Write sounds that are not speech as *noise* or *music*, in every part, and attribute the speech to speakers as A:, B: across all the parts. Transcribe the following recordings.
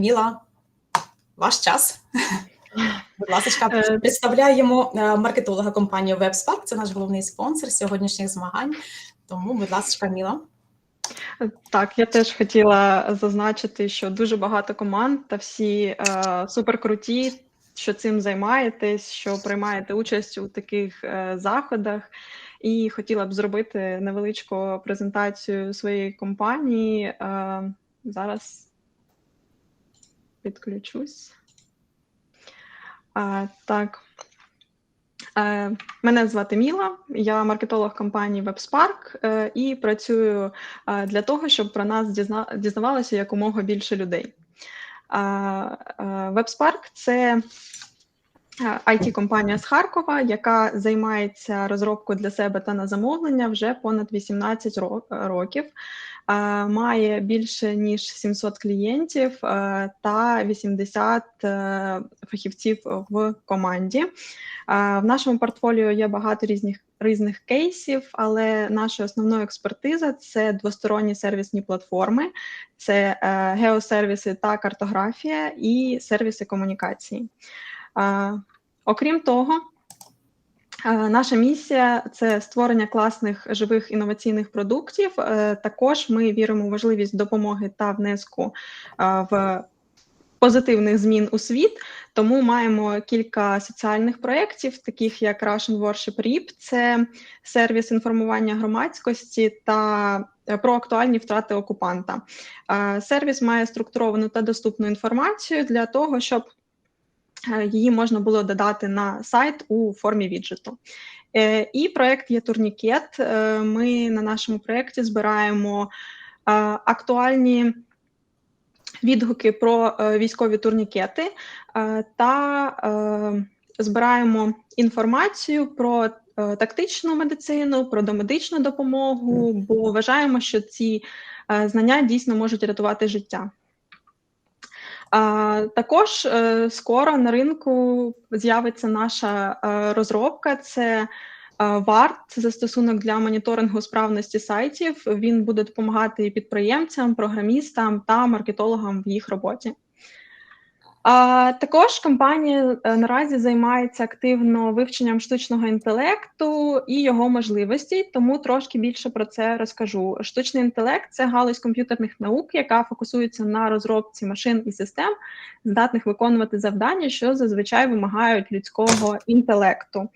A: Міла, ваш час. Будь ласка,
B: Е,
A: представляємо е, маркетолога компанії WebSpark. Це наш головний спонсор сьогоднішніх змагань. Тому, будь ласка, Міла.
B: Так, я теж хотіла зазначити, що дуже багато команд та всі е, суперкруті, що цим займаєтесь, що приймаєте участь у таких е, заходах. І хотіла б зробити невеличку презентацію своєї компанії. Е, зараз підключусь. А, так. Е, Мене звати Міла, я маркетолог компанії WebSpark е, і працюю е, для того, щоб про нас дізнавалося якомога більше людей. WebSpark – це it компанія з Харкова, яка займається розробкою для себе та на замовлення вже понад 18 років. Має більше ніж 700 клієнтів та 80 е, фахівців в команді. В нашому портфоліо є багато різних різних кейсів, але наша основна експертиза це двосторонні сервісні платформи, це е, геосервіси та картографія і сервіси комунікації. Окрім того, наша місія це створення класних живих інноваційних продуктів. Е, Також ми віримо у важливість допомоги та внеску е, в позитивних змін у світ. Тому маємо кілька соціальних проєктів, таких як Russian Worship RIP, це сервіс інформування громадськості та е, про актуальні втрати окупанта. Е, Сервіс має структуровану та доступну інформацію для того, щоб е, її можна було додати на сайт у формі віджиту. Е, І проєкт є турнікет. Е, Ми на нашому проєкті збираємо е, актуальні відгуки про е, військові турнікети е, та е, збираємо інформацію про е, тактичну медицину, про домедичну допомогу, бо вважаємо, що ці е, знання дійсно можуть рятувати життя. А, також е, скоро на ринку з'явиться наша е, розробка. Це ВАРТ це застосунок для моніторингу справності сайтів. Він буде допомагати підприємцям, програмістам та маркетологам в їх роботі. Також компанія е, наразі займається активно вивченням штучного інтелекту і його можливостей, тому трошки більше про це розкажу. Штучний інтелект це галузь комп'ютерних наук, яка фокусується на розробці машин і систем, здатних виконувати завдання, що зазвичай вимагають людського інтелекту.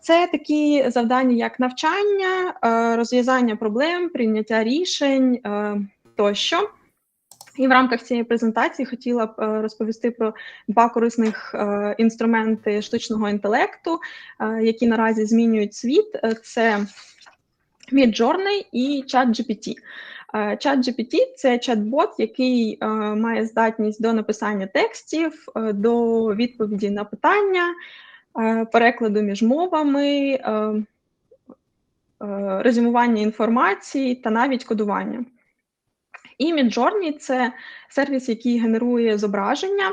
B: Це такі завдання, як навчання, е, розв'язання проблем, прийняття рішень е, тощо. І в рамках цієї презентації хотіла б е, розповісти про два корисних е, інструменти штучного інтелекту, е, які наразі змінюють світ. Це Midjourney і ChatGPT. ChatGPT – це чат-бот, який має здатність до написання текстів, до відповіді на питання, перекладу між мовами, резюмування інформації та навіть кодування. І Midjourney – це сервіс, який генерує зображення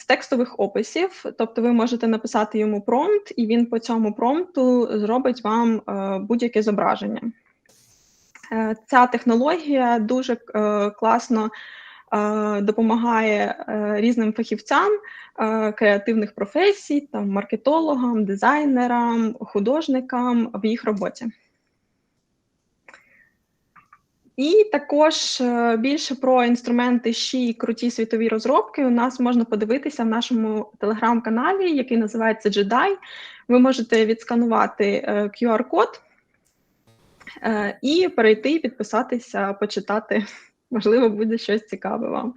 B: з текстових описів. Тобто ви можете написати йому промпт, і він по цьому промпту зробить вам е, будь-яке зображення. Е, Ця технологія дуже е, класно допомагає різним фахівцям креативних професій, там, маркетологам, дизайнерам, художникам в їх роботі. І також е, більше про інструменти ще й круті світові розробки у нас можна подивитися в нашому телеграм-каналі, який називається Jedi. Ви можете відсканувати е, QR-код е, і перейти, підписатися, почитати. *laughs* Можливо, буде щось цікаве вам.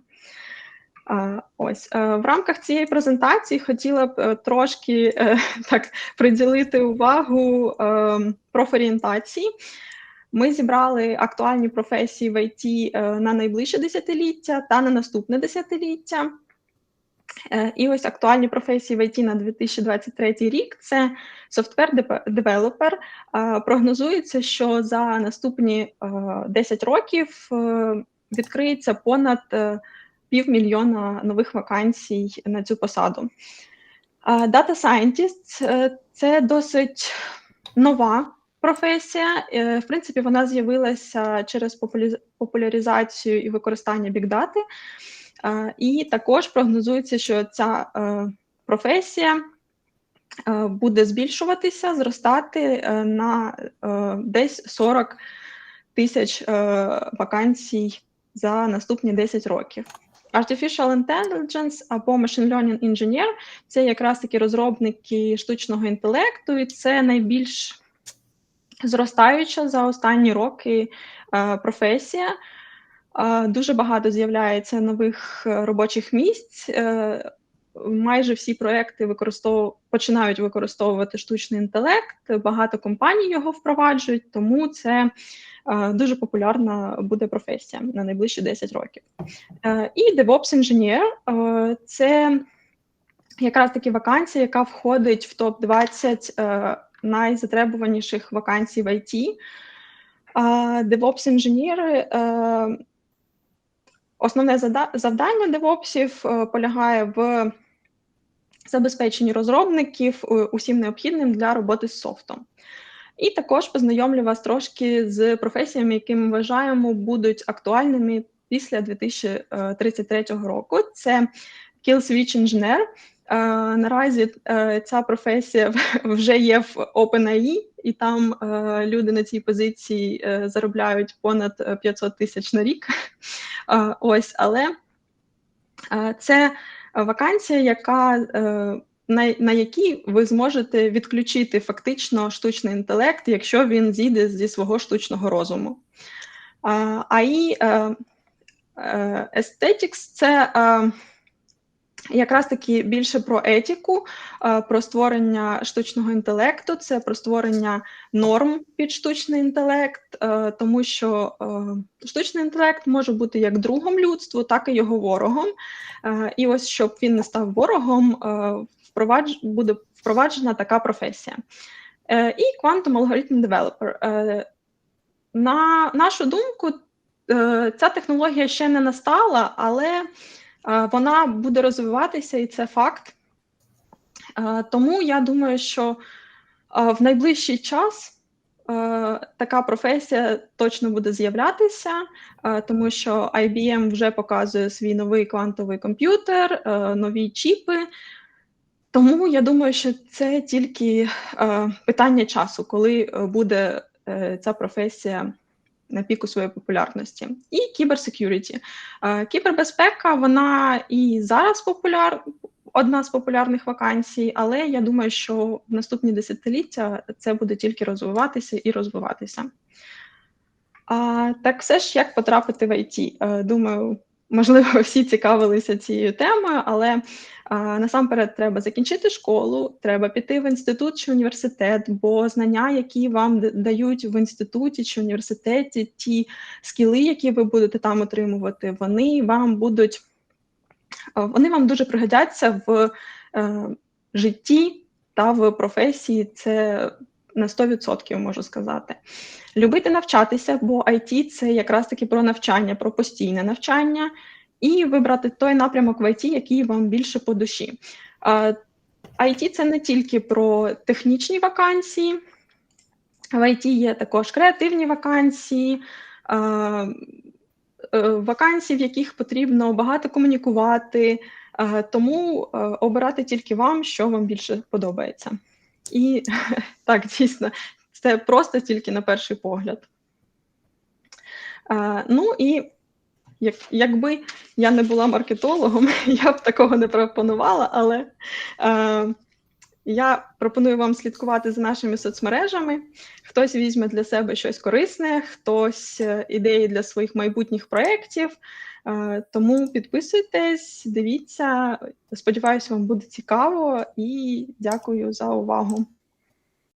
B: Ось е, в рамках цієї презентації хотіла б е, трошки е, *laughs* так приділити увагу е, профорієнтації. Ми зібрали актуальні професії в ІТ е, на найближче десятиліття та на наступне десятиліття. Е, І ось актуальні професії в ІТ на 2023 рік це софтвер-девелопер. Прогнозується, що за наступні е, 10 років е, відкриється понад півмільйона нових вакансій на цю посаду. Data Scientist це досить нова професія. Е, В принципі, вона з'явилася через популяризацію і використання бікдати. Е, І також прогнозується, що ця е, професія буде збільшуватися, зростати на десь 40 тисяч вакансій за наступні 10 років. Artificial Intelligence або Machine Learning Engineer – це якраз такі розробники штучного інтелекту, і це найбільш зростаюча за останні роки е, професія. Е, Дуже багато з'являється нових е, робочих місць. Майже всі проекти використов... починають використовувати штучний інтелект. Багато компаній його впроваджують, тому це дуже популярна буде професія на найближчі 10 років. І DevOps інженер це якраз таки вакансія, яка входить в топ 20 е, найзатребуваніших вакансій в IT. DevOps інженери. е, Основне завдання девопсів е, полягає в забезпеченні розробників е, усім необхідним для роботи з софтом. І також познайомлю вас трошки з професіями, які ми вважаємо будуть актуальними після 2033 року. Це Kill Switch інженер. Е, Наразі е, ця професія вже є в OpenAI, і там е, люди на цій позиції заробляють понад е, 500 тисяч на рік. Ось, але це вакансія, яка на, на якій ви зможете відключити фактично штучний інтелект, якщо він зійде зі свого штучного розуму. AI е, е, Aesthetics – це якраз таки більше про етику, е, про створення штучного інтелекту, це про створення норм під штучний інтелект, е, тому що е, штучний інтелект може бути як другом людству, так і його ворогом. І ось щоб він не став ворогом, буде впроваджена така професія. І Quantum Algorithm Developer. На нашу думку, ця технологія ще не настала, але вона буде розвиватися, і це факт. Е, Тому я думаю, що е, в найближчий час е, така професія точно буде з'являтися, е, тому що IBM вже показує свій новий квантовий комп'ютер, е, нові чіпи. Тому я думаю, що це тільки е, питання часу, коли е, буде е, ця професія на піку своєї популярності. І кіберсекюріті. Е, Кібербезпека, вона і зараз популяр, одна з популярних вакансій, але я думаю, що в наступні десятиліття це буде тільки розвиватися і розвиватися. А, так все ж як потрапити в IT? Е, Думаю, можливо, *laughs* всі цікавилися цією темою, але а, насамперед треба закінчити школу, треба піти в інститут чи університет, бо знання, які вам дають в інституті чи університеті, ті скіли, які ви будете там отримувати, вони вам будуть вони вам дуже пригодяться в е, житті та в професії. Це на 100% можу сказати. Любити навчатися, бо IT – це якраз таки про навчання, про постійне навчання, і вибрати той напрямок в IT, який вам більше по душі. IT – це не тільки про технічні вакансії, в IT є також креативні вакансії, е, вакансії, в яких потрібно багато комунікувати, тому е, обирати тільки вам, що вам більше подобається. І *laughs* так, дійсно, це просто тільки на перший погляд. Ну і як, якби я не була маркетологом, *laughs* я б такого не пропонувала, але я пропоную вам слідкувати за нашими соцмережами. Хтось візьме для себе щось корисне, хтось е, ідеї для своїх майбутніх проєктів. Е, тому підписуйтесь, дивіться. Сподіваюся, вам буде цікаво і дякую за увагу.